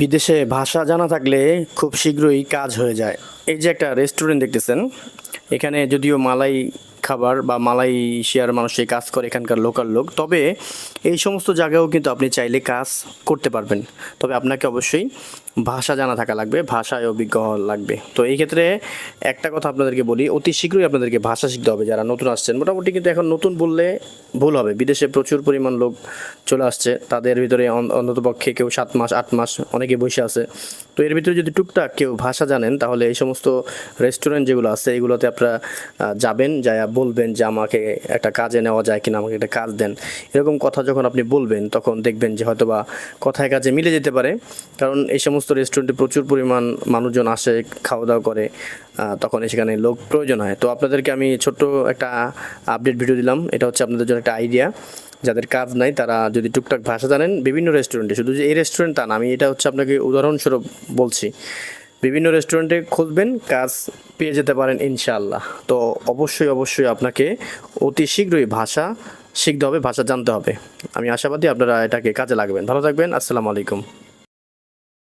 বিদেশে ভাষা জানা থাকলে খুব শীঘ্রই কাজ হয়ে যায়। এই যে একটা রেস্টুরেন্ট দেখতেছেন, এখানে যদিও মালাই খাবার বা মালয়েশিয়ার মানুষই কাজ করে এখানকার লোকাল লোক। তবে এই সমস্ত জায়গায়ও কিন্তু আপনি চাইলে কাজ করতে পারবেন। তবে আপনাকে অবশ্যই ভাষা জানা থাকা লাগবে, ভাষায় অভিজ্ঞ লাগবে। তো এই ক্ষেত্রে একটা কথা আপনাদেরকে বলি, অতি শীঘ্রই আপনাদেরকে ভাষা শিখতে হবে। যারা নতুন আসছেন, মোটামুটি কিন্তু এখন নতুন বললে ভুল হবে। বিদেশে প্রচুর পরিমাণ লোক চলে আসছে, তাদের ভিতরে অন- অন্ততপক্ষে কেউ সাত মাস, আট মাস অনেকে বসে আছে। তো এর ভিতরে যদি টুকটাক কেউ ভাষা জানেন, তাহলে এই সমস্ত রেস্টুরেন্ট যেগুলো আছে, এগুলোতে আপনারা যাবেন যায় বলবেন যে আমাকে একটা কাজে নেওয়া যায় কিনা, আমাকে একটা কাজ দেন। এরকম কথা যখন আপনি বলবেন, তখন দেখবেন যে হয়তোবা কথায় কাজে মিলে যেতে পারে। কারণ এই সমস্ত রেস্টুরেন্টে প্রচুর পরিমাণ মানুষজন আসে খাওয়া দাওয়া করে তখন সেখানে লোক প্রয়োজন হয়। তো আপনাদেরকে আমি ছোট্ট একটা আপডেট ভিডিও দিলাম। এটা হচ্ছে আপনাদের জন্য একটা আইডিয়া যাদের কাজ নাই, তারা যদি টুকটাক ভাষা জানেন, বিভিন্ন রেস্টুরেন্টে শুধু যে এই রেস্টুরেন্ট তা না, আমি এটা হচ্ছে আপনাকে উদাহরণস্বরূপ বলছি। বিভিন্ন রেস্টুরেন্টে খুঁজবেন, কাজ পেয়ে যেতে পারেন ইনশাল্লাহ তো অবশ্যই অবশ্যই আপনাকে অতি শীঘ্রই ভাষা শিখতে হবে, ভাষা জানতে হবে। আমি আশাবাদী আপনারা এটাকে কাজে লাগবেন। ভালো থাকবেন, আসসালামু আলাইকুম।